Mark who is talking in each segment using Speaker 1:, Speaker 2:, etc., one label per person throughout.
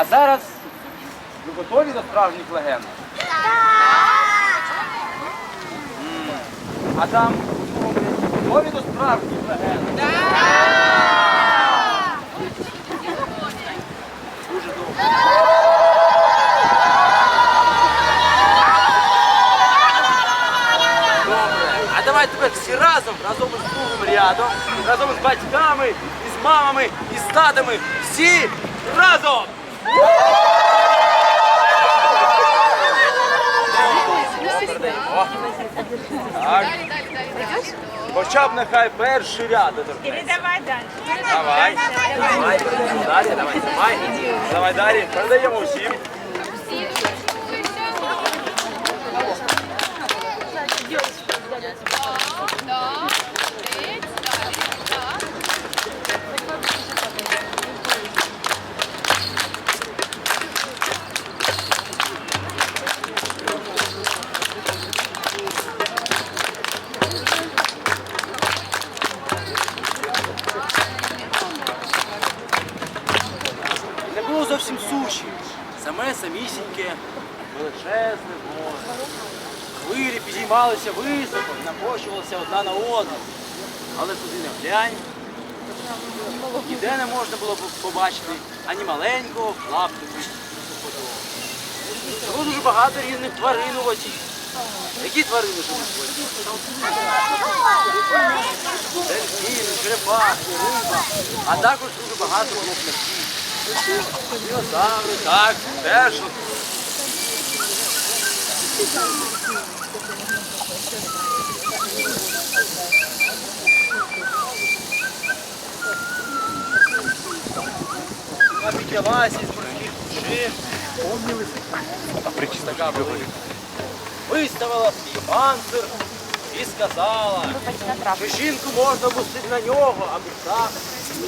Speaker 1: А зараз ви готові до справжніх легенд? А там готові до справжніх легенд? Дуже. Добре. А давай тепер всі разом, разом із другим рядом, разом з батьками, із мамами, із татами. Всі разом! Так. Хоча б нехай перший ряд доторкнеться.
Speaker 2: Давай далі.
Speaker 1: Давай. Давай, далі, давай, давай. Давай далі. Передаємо всім. Величезне море. Хвилі підіймалися високо, напощувалися одна на одну. Але куди не глянь. Ніде не можна було побачити ані маленького водою. Було дуже багато різних тварин у воді. Які тварини живуть в воді? Дельфіни, черепахи, риба, а також дуже багато було птахів. Динозаври, так, теж. Піднялася із глибин, така велика. Виставила свій панцир і сказала, що жінку можна пустити на нього, а птах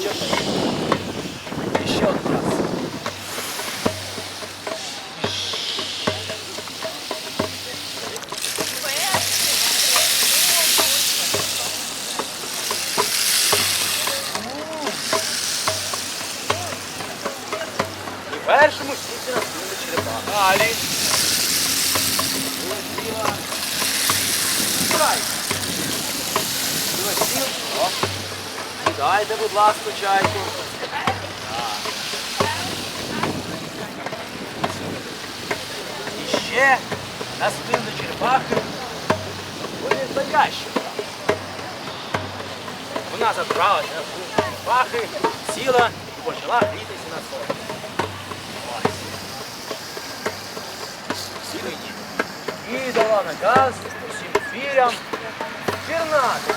Speaker 1: чашки. І ще один Сідайте, будь ласка, чайку. І ще на спину черепахи вилізла ящерка. Вона забралася на спину черепахи, сіла і почала грітися на сонці. Ось. Сіли і дала наказ усім звірям пірнати.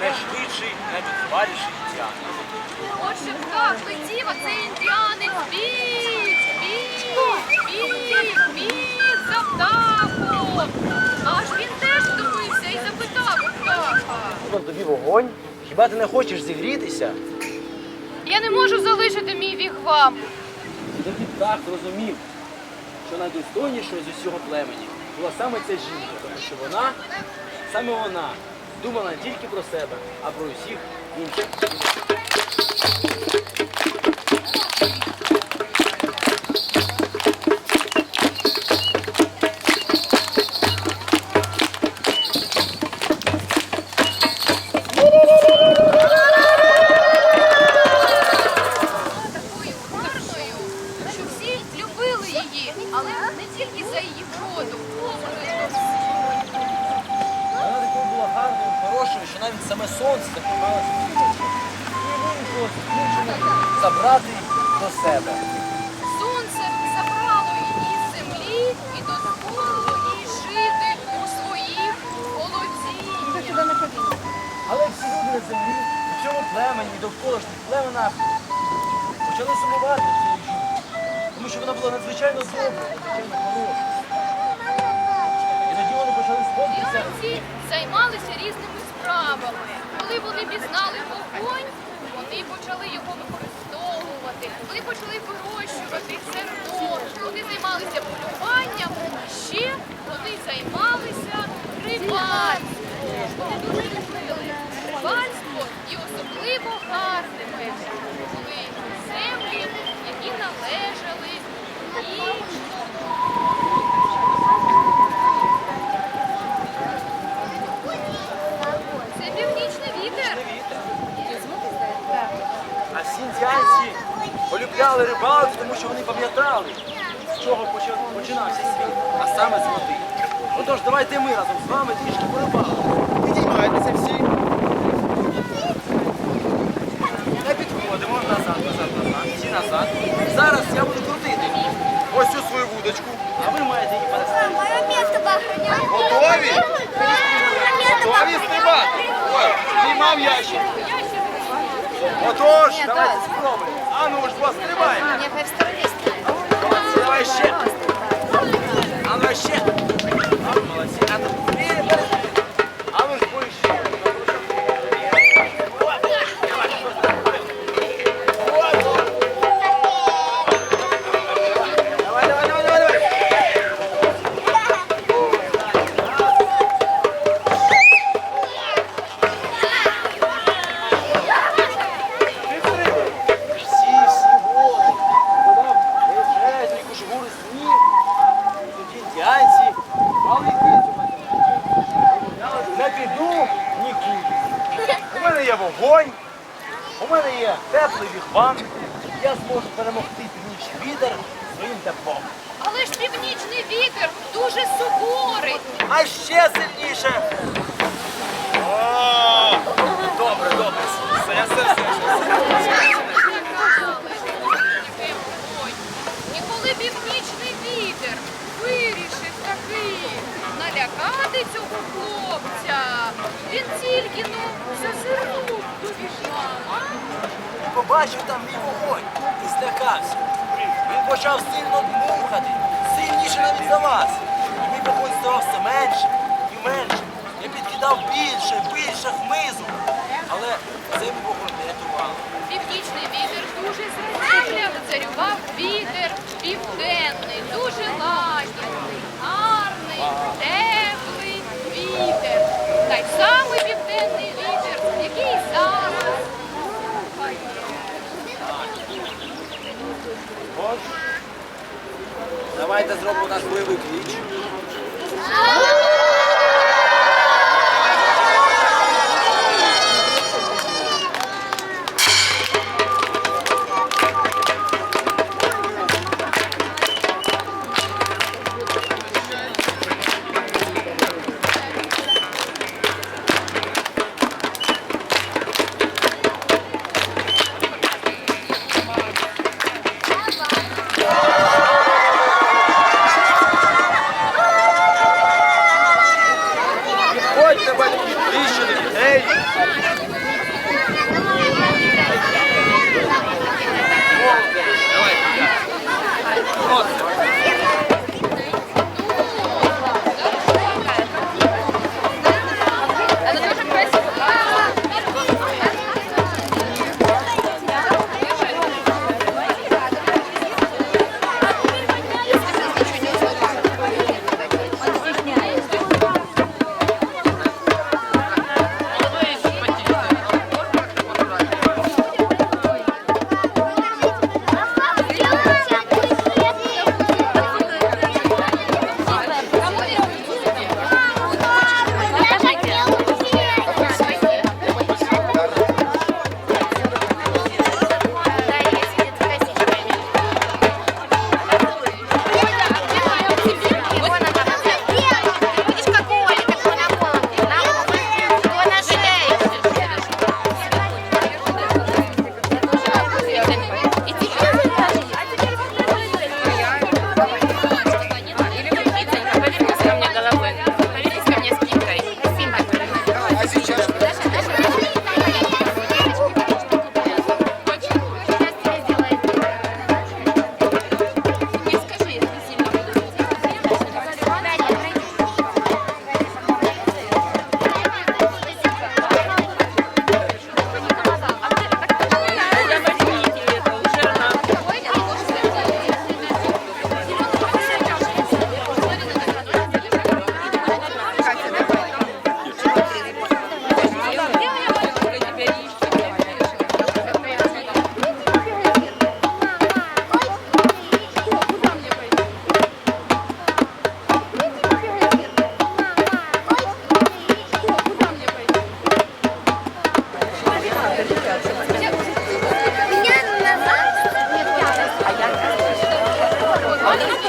Speaker 1: Найшвидший, найвитриваліший індіан.
Speaker 3: Отже, так летів, а цей індіанець біг, біг, біг, біг за птахом. Аж він теж втомився і запитав птаха.
Speaker 1: Тобі вогонь. Хіба ти не хочеш зігрітися?
Speaker 3: Я не можу залишити мій вігвам.
Speaker 1: І тоді птах зрозумів, що найдостойнішою з усього племені була саме ця жінка, тому що вона, саме вона, думала не тільки про себе, а про усіх інших. Саме сонце забрати до себе.
Speaker 3: Сонце забрало її з землі і дозволило їй жити у своїх володіннях.
Speaker 1: Але всі люди на землі, в цьому племені, і довколишніх племенах почали сумувати в цій. Тому що вона була надзвичайно добра, надзвичайно хороша. І тоді вони почали.
Speaker 3: Діанці займалися різними справами. Коли вони пізнали вогонь, вони почали його використовувати. Вони почали вирощувати зерно. Вони займалися полюванням. Ще вони займалися рибальством. Вони дуже любили рибальство і особливо гарними були землі, які належали їм. Це північний вітер.
Speaker 1: А всі індіанці полюбляли рибалку, тому що вони пам'ятали, з чого починався світ, а саме з води. Отож, давайте ми разом з вами трішки порибалимо. Підіймайтеся всі. Не підходимо назад, назад, назад, всі назад. Зараз я буду крутити. Ось цю свою вудочку, а ви маєте її переставити.
Speaker 2: Моє місто охороняє.
Speaker 1: Готові? Готові стрибати? Ой, Піймав ящик. Отож, давайте спробуємо. А ну ж, бо стрибаємо.
Speaker 2: Ні, хай в стороні.
Speaker 1: Давай ще. А ну ще. А, молодці. А ну, своїм теплом.
Speaker 3: Але ж північний вітер дуже суворий.
Speaker 1: А ще сильніше. О, Добре, добре. Все, все, все.
Speaker 3: І коли північний вітер вирішив таки налякати цього хлопця, він тільки ну зазирнув до вікна.
Speaker 1: Побачив там мій вогонь і злякався. Він почав сильно дмухати, сильніше навіть за вас. І мій вогонь ставав все менше і менше. Я підкидав більше, більше хмизу. Але це мій вогонь не рятувало.
Speaker 3: Північний вітер дуже зрозумів, царював вітер південний, дуже лагідний, гарний, теплий вітер. Той самий південний вітер, який зараз духає.
Speaker 1: Тож,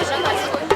Speaker 1: já
Speaker 2: tá.